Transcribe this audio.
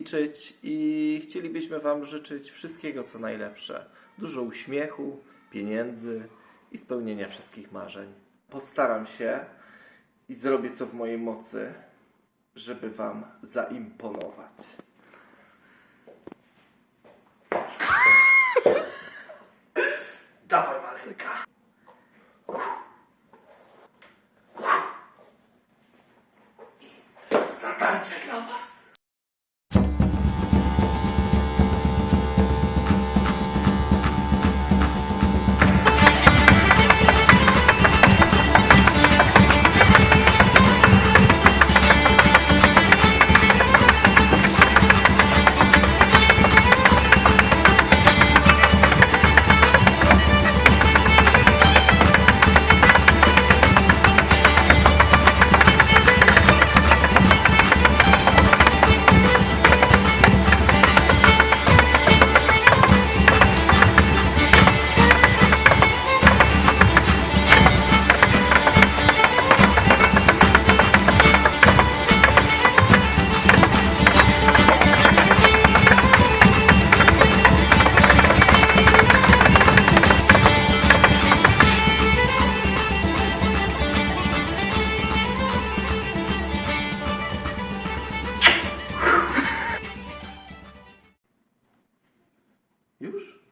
liczyć i chcielibyśmy Wam życzyć wszystkiego co najlepsze. Dużo uśmiechu, pieniędzy i spełnienia wszystkich marzeń. Postaram się i zrobię co w mojej mocy, żeby Wam zaimponować. Dawaj, maleńka. Zatańczę dla Was. Deus.